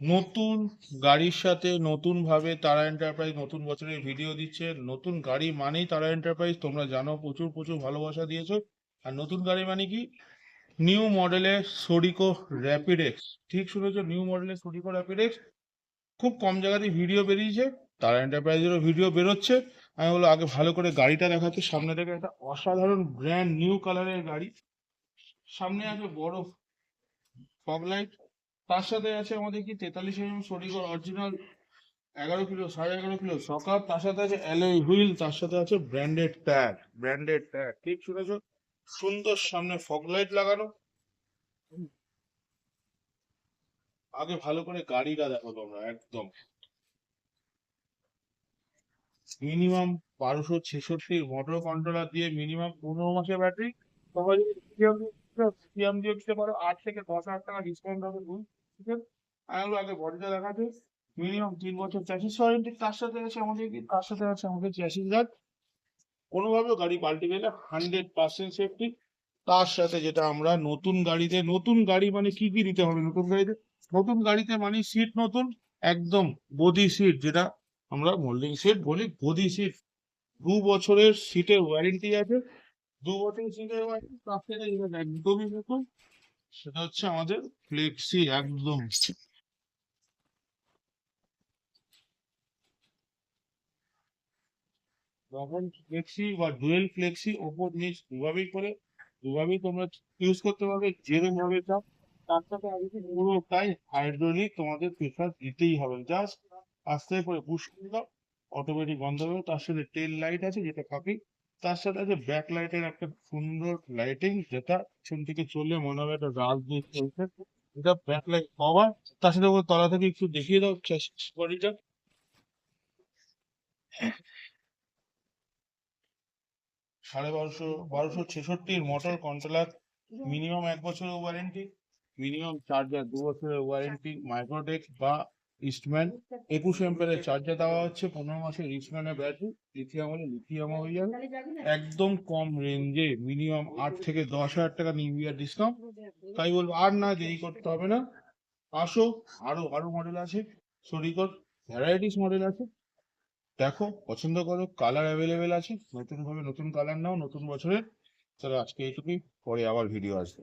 নতুন গাড়ির সাথে নতুন ভাবে তারা এন্টারপ্রাইজ নতুন বছরের ভিডিও দিচ্ছে। নতুন গাড়ি মানেই তারা এন্টারপ্রাইজ তোমরা জানো, প্রচুর প্রচুর ভালোবাসা দিয়েছ। আর নতুন গাড়ি মানে কি? নিউ মডেলের সোডিকো র্যাপিড এক্স ঠিক শুনেছো? নিউ মডেলের সোডিকো র্যাপিড এক্স খুব কম জায়গাতে ভিডিও বেরিয়েছে। তারা এন্টারপ্রাইজেরও ভিডিও বেরোচ্ছে। আমি বলব, আগে ভালো করে গাড়িটা দেখাচ্ছি। সামনে থেকে একটা অসাধারণ ব্র্যান্ড নিউ কালারের গাড়ি। সামনে আছে বড় ফগ লাইট তার সাথে আছে আমাদের কি তেতাল্লিশ এম সোডিকোর অরিজিনাল এগারো কিলো, সাড়ে এগারো কিলো সকার তার সাথে আছে অ্যালয় হুইল তার সাথে আছে ব্র্যান্ডেড ট্যাগ ব্র্যান্ডেড ট্যাগ ঠিক শুনেছো? সুন্দর সামনে ফগ লাইট লাগানো। আগে ভালো করে গাড়িটা দেখো তোমরা, একদম। মিনিমাম বারোশো ছেষট্টির মোটর কন্ট্রোলার দিয়ে মিনিমাম পনেরো মাসের ব্যাটারি তোমরা যদি লিথিয়াম দিয়ে দিতে পারো, আট থেকে দশ হাজার টাকা ডিসকাউন্ট হবে। আছে আমি আগে মিনিমাম তিন বছর চ্যাসিস ওয়ারেন্টি তার সাথে আছে আমাদের তার সাথে আছে আমাদের চ্যাসিস গার্ড কোনোভাবেও গাড়ি পাল্টে গেলে হান্ড্রেড পার্সেন্ট সেফটি তার সাথে যেটা আমরা নতুন গাড়িতে, নতুন গাড়ি মানে কি কি দিতে হবে নতুন গাড়িতে? নতুন গাড়িতে মানে সিট নতুন, একদম বডি সিট যেটা আমরা মোল্ডিং সিট বলি বডি সিট দু বছরের সিটের ওয়ারেন্টি আছে। দু বছরের সিটের ওয়ারেন্টি তার সাথে একদমই নতুন সেটা হচ্ছে আমাদের ফ্লেক্সি একদম। ফ্লেক্সি বা ডুয়েল ফ্লেক্সি ওপর নিচ দুভাবেই করে দুভাবেই তোমরা ইউজ করতে পারবে যেরকম ভাবে চাও। তার সাথে আগে পুরোটাই হাইড্রোলিক তোমাদের প্রেফার দিতেই হবে। জাস্ট আস্তে করে পুশ করে দাও অটোমেটিক বন্ধ হবে তার সাথে টেল লাইট আছে যেটা কাপি তার সাথে আছে ব্যাক লাইটের একটা সুন্দর লাইটিং যেটা পিছন থেকে চললে মনে হবে একটা রাজদূত চলছে। এটা ব্যাক লাইট কভার তার সাথে ওর তলা থেকে একটু দেখিয়ে দাও বডিটা সাড়ে বারোশো বারোশো ছেষট্টির মোটর কন্ট্রোলার মিনিমাম এক বছরের ওয়ারেন্টি মিনিমাম চার্জার দু বছরের ওয়ারেন্টি মাইক্রোটেক বা ইস্টম্যান একুশ এম্পের চার্জার দেওয়া হচ্ছে পনেরো মাসের ইস্টম্যানের ব্যাটারি লিথিয়াম হলে লিথিয়াম হয়ে যাবে। একদম কম রেঞ্জে মিনিমাম আট থেকে দশ হাজার টাকা নিউ ডিসকাউন্ট তাই বলব, আর না দেরি করতে হবে না। আসো, আরও আরও মডেল আছে। সরিকর ভ্যারাইটিস মডেল আছে। দেখো, পছন্দ করো কালার অ্যাভেলেবেল আছে। নতুন ভাবে নতুন কালার নাও, নতুন বছরের। তাহলে আজকে এইটুকুই, পরে আবার ভিডিও আসবে।